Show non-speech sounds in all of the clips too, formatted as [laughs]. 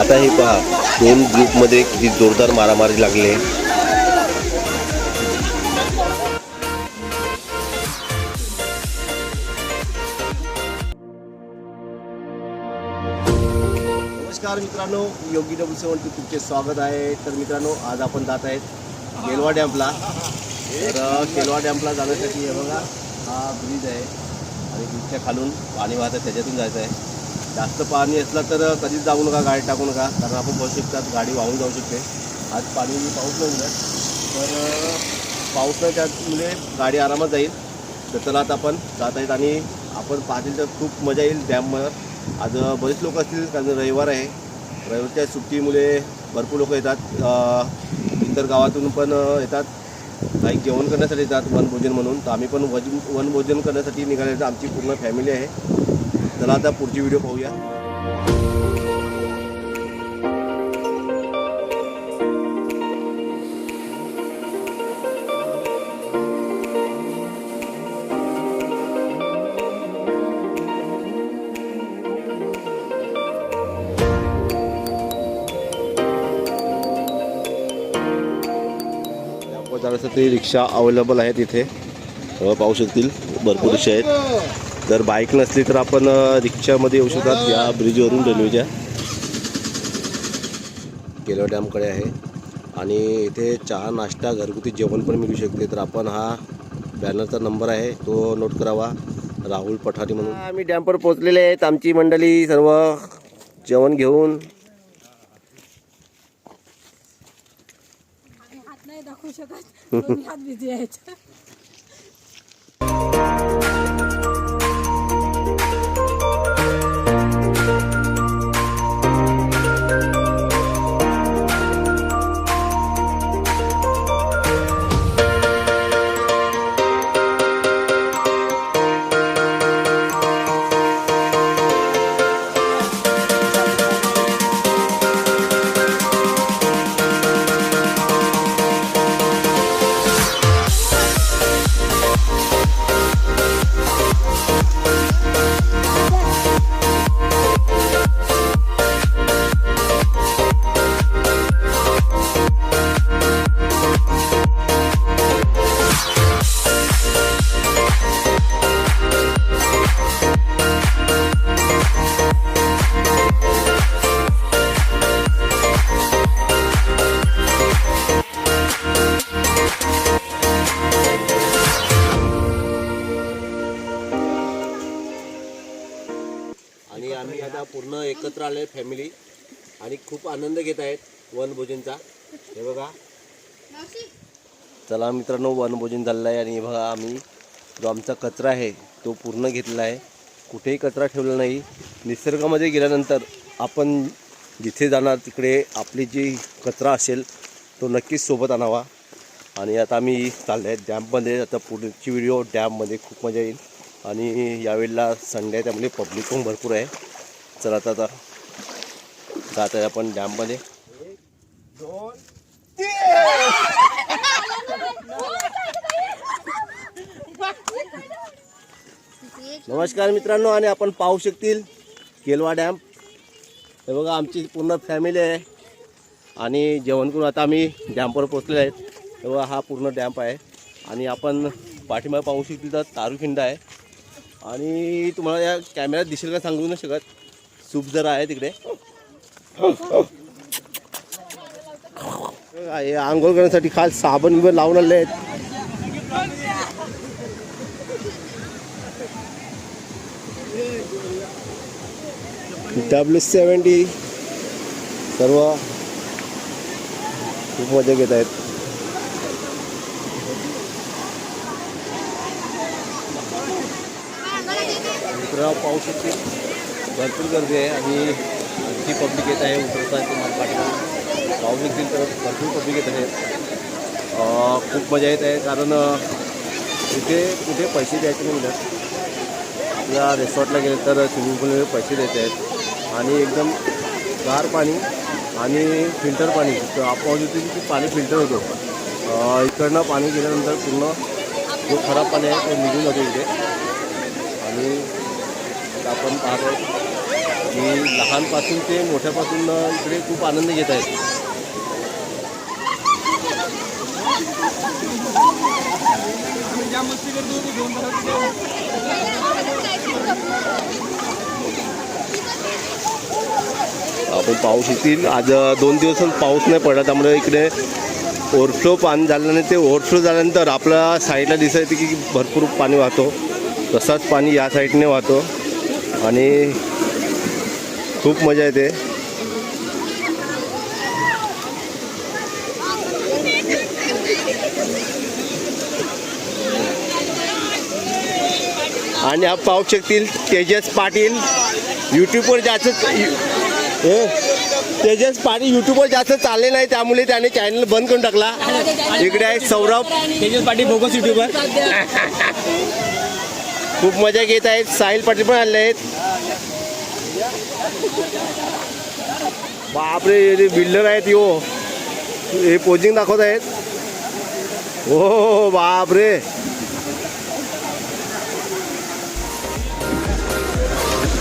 आता हे पहा दोन ग्रुपमध्ये किती जोरदार मारामारी लागली आहे. नमस्कार मित्रांनो योगी डब्ल्यू सेवन टू तुमचे स्वागत आहे. तर मित्रांनो आज आपण जात आहेत केलवा डॅम्पला तर केलवा डॅम्पला जाण्यासाठी हे बघा हा ब्रिज आहे. आणि ब्रिजच्या खालून पाणी वाहतं त्याच्यातून जायचं आहे. जास्त पाणी असलं तर कधीच जाऊ नका गाडी टाकू नका कारण आपण बसू शकतात गाडी वाहून जाऊ शकते. आज पाणी पाऊस नाही मिळत तर पाऊस नाही त्यामुळे गाडी आरामात जाईल. तर चला आता आपण जात आहेत आणि आपण पाहतील तर खूप मजा येईल डॅमवर. आज बरेच लोक असतील कारण रविवार आहे. रविवारच्या सुट्टीमुळे भरपूर लोक येतात. इतर गावातून पण येतात. काही जेवण करण्यासाठी येतात वनभोजन म्हणून. तर आम्ही पण वज वनभोजन करण्यासाठी निघाले आमची पूर्ण फॅमिली आहे. चला आता पुढची व्हिडिओ पाहूया. आपण रिक्षा अवेलेबल आहेत इथे. पाहू शकतील भरपूर रिक्षा आहेत. जर बाईक नसली तर आपण रिक्षामध्ये येऊ शकतात. या ब्रिजवरून रेल्वेच्या. केलो डॅमकडे आहे. आणि इथे चहा नाश्ता घरगुती जेवण पण मिळू शकते. तर आपण हा बॅनरचा नंबर आहे तो नोट करावा. राहुल पठारी म्हणून. आम्ही डॅमवर पोहोचलेले आहेत. आमची मंडळी सर्व जेवण घेऊन. आम्ही हात नाही दाखवू शकत. [laughs] पूर्ण एकत्र आले फॅमिली आणि खूप आनंद घेत आहेत वनभोजनचा. हे बघा. चला मित्रांनो वनभोजन झालेलं आहे आणि हे बघा आम्ही जो आमचा कचरा आहे तो पूर्ण घेतलेला आहे. कुठेही कचरा ठेवला नाही. निसर्गामध्ये गेल्यानंतर आपण जिथे जाणार तिकडे आपली जी कचरा असेल तो नक्कीच सोबत आणावा. आणि आता आम्ही चाललो आहे डॅममध्ये. आता पुढची व्हिडिओ डॅममध्ये खूप मजा येईल. आणि यावेळेला संडे आहे त्यामुळे पब्लिक पण भरपूर आहे. चला आता आता जात आहे आपण डॅममध्ये नमस्कार मित्रांनो आणि आपण पाहू शकतील केलवा डॅम. हे बघा आमची पूर्ण फॅमिली आहे. आणि जेवण करून आता आम्ही डॅमवर पोचलेले आहेत. हे बघा हा पूर्ण डॅम्प आहे. आणि आपण पाठीमागे पाहू शकतील तर तारुखिंड आहे. आणि तुम्हाला या कॅमेऱ्यात दिसेल का सांगू नाही शकत. सूप जरा आहे तिकडे. हे आंघोळ करण्यासाठी खास साबण बिबण लावून आले आहेत. डब्ल्यू सेवन्टी सर्व खूप मजा घेत आहेत. मित्रांनो पाहू शकते भरपूर गर्दी आहे आणि जी पब्लिक येत आहे उतरत पाठवा तुम्हाला तर भरपूर पब्लिक येत आहे खूप मजा येत आहे कारण इथे कुठे पैसे द्यायचे नाही मिळत आपल्या रेसॉर्टला गेले तर स्विमिंग पूलमध्ये पैसे देत आहेत. आणि एकदम गार पाणी आणि फिल्टर पाणी तर आपण होते की पाणी फिल्टर होतं. इकडनं पाणी गेल्यानंतर पूर्ण जो खराब पाणी आहे तो निघून जातो इथे. आणि आता आपण पाहतो की लहानपासून ते मोठ्यापासून इकडे खूप आनंद घेत आहेत आपण पाऊस येतील. आज दोन दिवस पाऊस नाही पडला त्यामुळे इकडे ओव्हरफ्लो पाणी झाल्याने ते ओव्हरफ्लो झाल्यानंतर आपल्या साईडला दिसायचं की भरपूर पाणी वाहतो. तसाच पाणी या साईडने वाहतो. आणि खूप मजा येते. आणि हा पाहू शकतील तेजस पाटील. यूट्यूबवर जास्त तेजस पाटील यूट्यूबवर जास्त चालले नाही त्यामुळे त्याने चॅनल बंद करून टाकला. इकडे आहे सौरभ. तेजस पाटील बोगस युट्यूबर [laughs] खूप मजा घेत आहेत. साहिल पाटील पण आले आहेत. बापरे जे बिल्डर आहेत यो हे पोजिंग दाखवत आहेत. हो बापरे.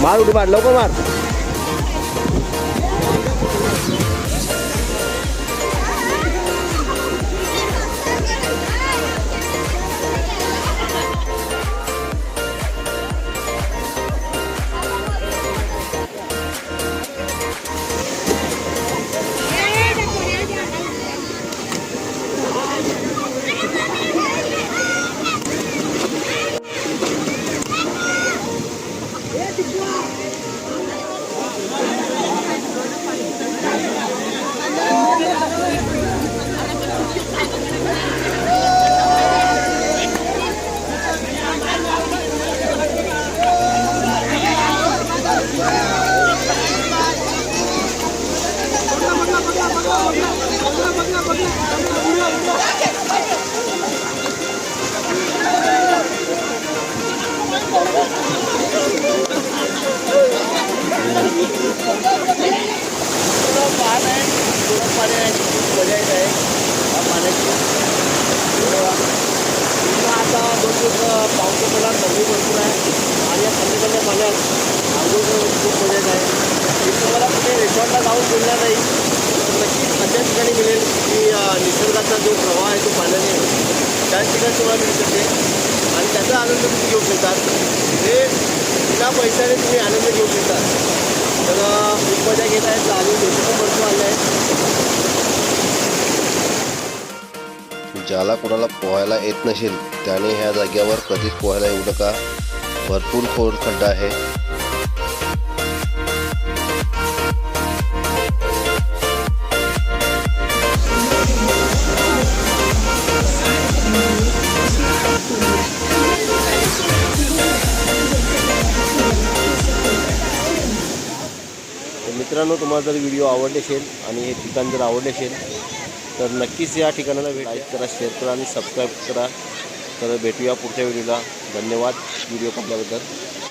मार उठी मार लवकर मार. दिवस पाऊस पडला थंडी भरपूर आहे. आणि या थंडीच्या पाण्यात आंघोळ करून खूप मजेत आहे. मी तुम्हाला कुठे रिसॉर्टला जाऊन मिळणार नाही. तर नक्कीच अशा ठिकाणी मिळेल की निसर्गाचा जो प्रवाह आहे तो पाण्याने त्या ठिकाणी तुम्हाला मिळू शकते. आणि त्याचा आनंद तुम्ही घेऊ शकतात. हे बिना पैशाने तुम्ही आनंद घेऊ शकता तर खूप मजा घेत आहेत अजून लोक पण भरपूर आले आहेत. ज्याला कोणाला पोहायला येत नसेल त्याने ह्या जाग्यावर कधीच पोहायला येऊ नका. भरपूर खोल खड्डा आहे. तर मित्रांनो तुम्हाला जर व्हिडिओ आवडले असेल आणि हे ठिकाण जर आवडले असेल तर नक्कीच या ठिकाणाला भेट लाईक करा शेअर करा आणि सबस्क्राईब करा. तर भेटूया पुढच्या व्हिडिओला. धन्यवाद. व्हिडिओ पाहिल्याबद्दल.